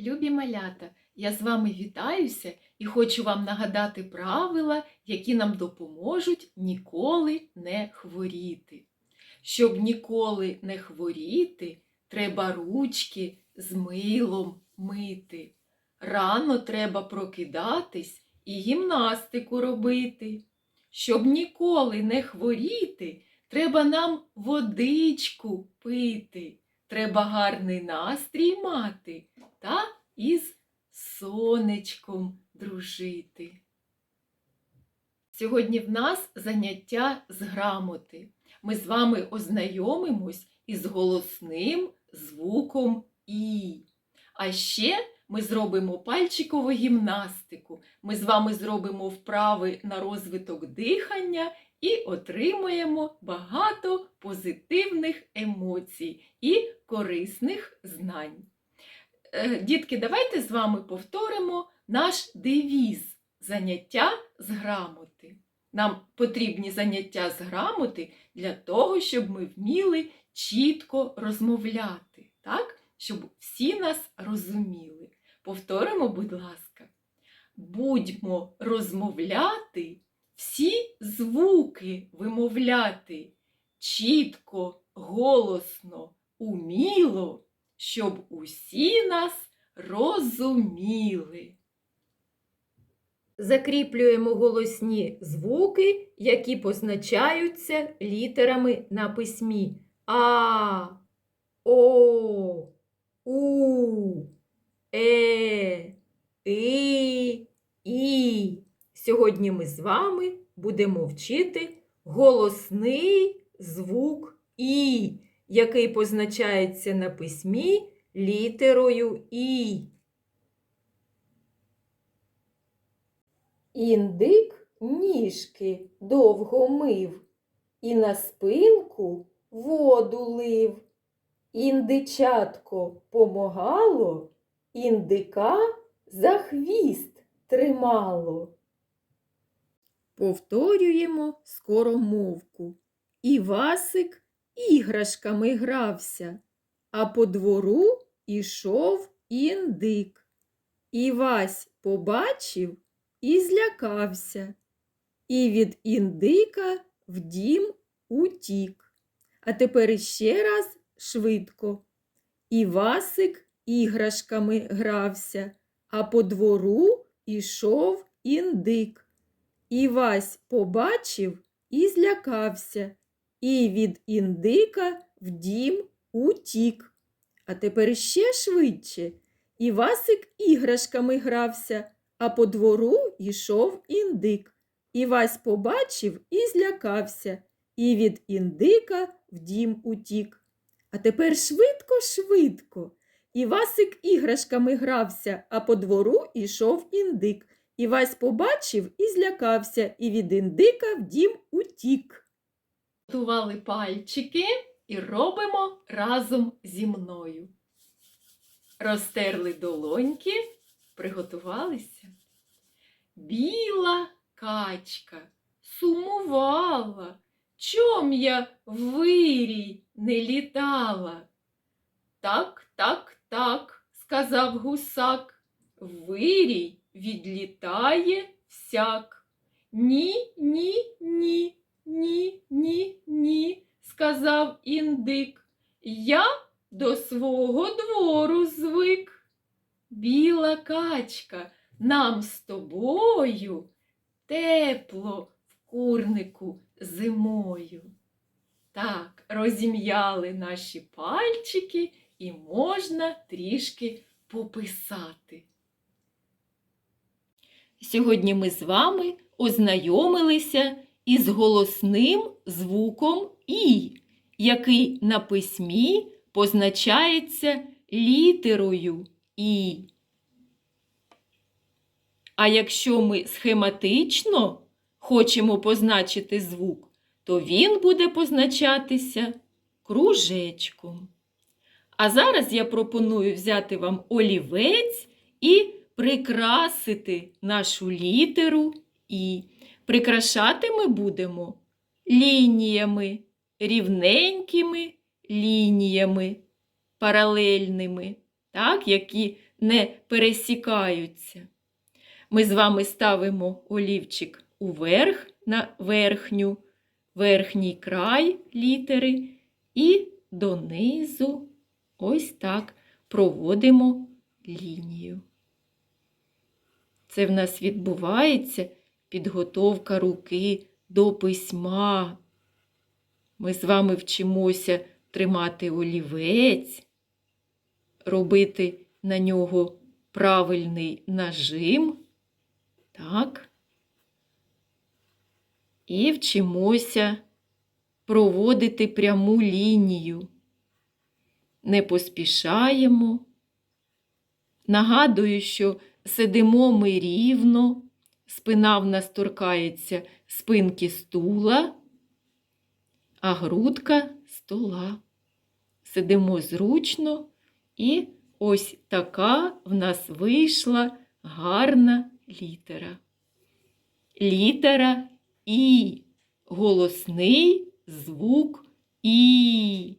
Любі малята, я з вами вітаюся і хочу вам нагадати правила, які нам допоможуть ніколи не хворіти. Щоб ніколи не хворіти, треба ручки з милом мити. Рано треба прокидатись і гімнастику робити. Щоб ніколи не хворіти, треба нам водичку пити. Треба гарний настрій мати та із сонечком дружити. Сьогодні в нас заняття з грамоти. Ми з вами ознайомимось із голосним звуком І. А ще ми зробимо пальчикову гімнастику. Ми з вами зробимо вправи на розвиток дихання і отримаємо багато позитивних емоцій і корисних знань. Е, Дітки, давайте з вами повторимо наш девіз заняття з грамоти. Нам потрібні заняття з грамоти для того, щоб ми вміли чітко розмовляти, так? щоб всі нас розуміли. Повторимо, будь ласка. Будьмо розмовляти, всі звуки вимовляти чітко, голосно, уміло, щоб усі нас розуміли. Закріплюємо голосні звуки, які позначаються літерами на письмі А, О, У, Е, И, І. Сьогодні ми з вами будемо вчити голосний звук І, який позначається на письмі літерою І. Індик ніжки довго мив і на спинку воду лив. Індичатко помагало, індика за хвіст тримало. Повторюємо скоромовку. Івасик іграшками грався, а по двору ішов індик. Івась побачив і злякався, і від індика в дім утік. А тепер іще раз швидко. Івасик іграшками грався, а по двору ішов індик. Івась побачив і злякався, і від індика в дім утік. А тепер ще швидше. Івасик іграшками грався, а по двору йшов індик. Івась побачив і злякався, і від індика в дім утік. А тепер швидко, швидко. Івасик іграшками грався, а по двору йшов індик. Івась побачив і злякався, і від індика в дім утік. Готували пальчики і робимо разом зі мною. Розтерли долоньки, приготувалися. Біла качка сумувала, чом я вирій не літала. Так, так, так, сказав гусак, вирій відлітає всяк. Ні, ні, ні, ні, ні, ні, сказав індик. Я до свого двору звик. Біла качка, нам з тобою тепло в курнику зимою. Так, розім'яли наші пальчики і можна трішки пописати. Сьогодні ми з вами ознайомилися із голосним звуком І, який на письмі позначається літерою І. А якщо ми схематично хочемо позначити звук, то він буде позначатися кружечком. А зараз я пропоную взяти вам олівець і прикрасити нашу літеру І. Прикрашати ми будемо лініями, рівненькими лініями, паралельними, так, які не пересікаються. Ми з вами ставимо олівчик уверх на верхню, верхній край літери і донизу ось так проводимо лінію. Це в нас відбувається підготовка руки до письма. Ми з вами вчимося тримати олівець, робити на нього правильний нажим. Так. І вчимося проводити пряму лінію. Не поспішаємо. Нагадую, що сидимо ми рівно, спина в нас торкається спинки стула, а грудка стола. Сидимо зручно, і ось така в нас вийшла гарна літера. Літера І. Голосний звук І.